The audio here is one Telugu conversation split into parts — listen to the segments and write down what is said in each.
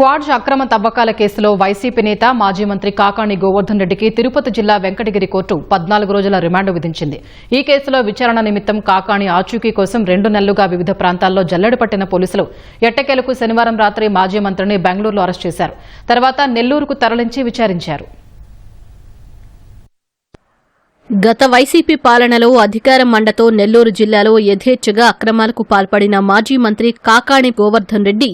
క్వాడ్జ్ అక్రమ తవ్వకాల కేసులో వైసీపీ నేత మాజీ మంత్రి కాకాణి గోవర్ధన్ రెడ్డికి తిరుపతి జిల్లా వెంకటగిరి కోర్టు పద్నాలుగు రోజుల రిమాండ్ విధించింది. ఈ కేసులో విచారణ నిమిత్తం కాకాణి ఆచూకీ కోసం రెండు నెలలుగా వివిధ ప్రాంతాల్లో జల్లెడు పట్టిన పోలీసులు ఎట్టకేలకు శనివారం రాత్రి మాజీ మంత్రిని బెంగళూరులో అరెస్ట్ చేశారు. తర్వాత నెల్లూరుకు తరలించి విచారించారు. గత వైసీపీ పాలనలో అధికార మండతో నెల్లూరు జిల్లాలో యథేచ్ఛగా అక్రమాలకు పాల్పడిన మాజీ మంత్రి కాకాణి గోవర్ధన్ రెడ్డి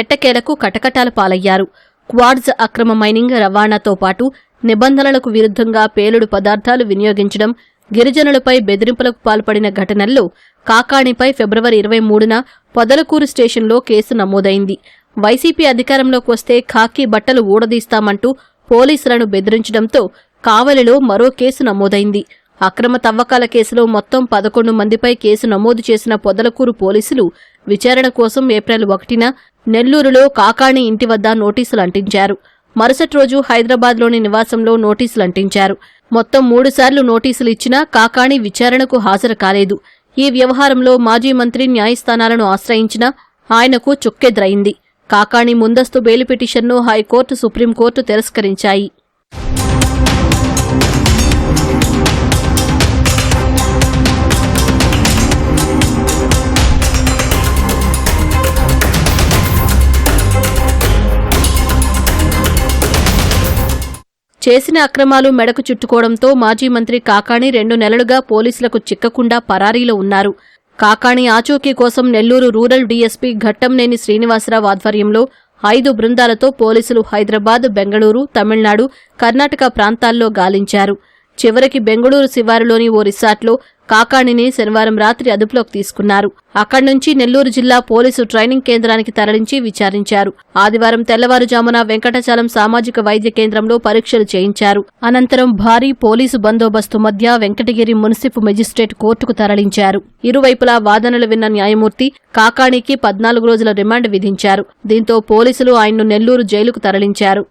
ఎట్టకేలకు కటకటాల పాలయ్యారు. క్వాడ్జ్ అక్రమ మైనింగ్ రవాణాతో పాటు నిబంధనలకు విరుద్ధంగా పేలుడు పదార్థాలు వినియోగించడం గిరిజనులపై బెదిరింపులకు పాల్పడిన ఘటనల్లో కాకాణిపై ఫిబ్రవరి ఇరవై మూడున పొదలకూరు స్టేషన్లో కేసు నమోదైంది. వైసీపీ అధికారంలోకి వస్తే ఖాకీ బట్టలు ఊడదీస్తామంటూ పోలీసులను బెదిరించడంతో కావలిలో మరో కేసు నమోదైంది. అక్రమ తవ్వకాల కేసులో మొత్తం పదకొండు మందిపై కేసు నమోదు చేసిన పొదలకూరు పోలీసులు విచారణ కోసం ఏప్రిల్ ఒకటిన నెల్లూరులో కాకాణి ఇంటి వద్ద నోటీసులు అంటించారు. మరుసటి రోజు హైదరాబాద్లోని నివాసంలో నోటీసులు అంటించారు. మొత్తం మూడుసార్లు నోటీసులు ఇచ్చినా కాకాణి విచారణకు హాజరు కాలేదు. ఈ వ్యవహారంలో మాజీ మంత్రి న్యాయస్థానాలను ఆశ్రయించినా ఆయనకు చుక్కెదురైంది. కాకాణి ముందస్తు బెయిల్ పిటిషన్ను హైకోర్టు సుప్రీంకోర్టు తిరస్కరించాయి. చేసిన అక్రమాలు మెడకు చుట్టుకోవడంతో మాజీ మంత్రి కాకాణి రెండు నెలలుగా పోలీసులకు చిక్కకుండా పరారీలో ఉన్నారు. కాకాణి ఆచూకీ కోసం నెల్లూరు రూరల్ డీఎస్పీ ఘట్టంనేని శ్రీనివాసరావు ఆధ్వర్యంలో ఐదు బృందాలతో పోలీసులు హైదరాబాద్ బెంగళూరు తమిళనాడు కర్ణాటక ప్రాంతాల్లో గాలించారు. చివరికి బెంగళూరు శివారులోని ఓ రిసార్ట్లో కాకాణిని శనివారం రాత్రి అదుపులోకి తీసుకున్నారు. అక్కడి నుంచి నెల్లూరు జిల్లా పోలీసు ట్రైనింగ్ కేంద్రానికి తరలించి విచారించారు. ఆదివారం తెల్లవారుజామున వెంకటచలం సామాజిక వైద్య కేంద్రంలో పరీక్షలు చేయించారు. అనంతరం భారీ పోలీసు బందోబస్తు మధ్య వెంకటగిరి మున్సిపు మెజిస్ట్రేట్ కోర్టుకు తరలించారు. ఇరువైపులా వాదనలు విన్న న్యాయమూర్తి కాకాణికి పద్నాలుగు రోజుల రిమాండ్ విధించారు. దీంతో పోలీసులు ఆయన్ను నెల్లూరు జైలుకు తరలించారు.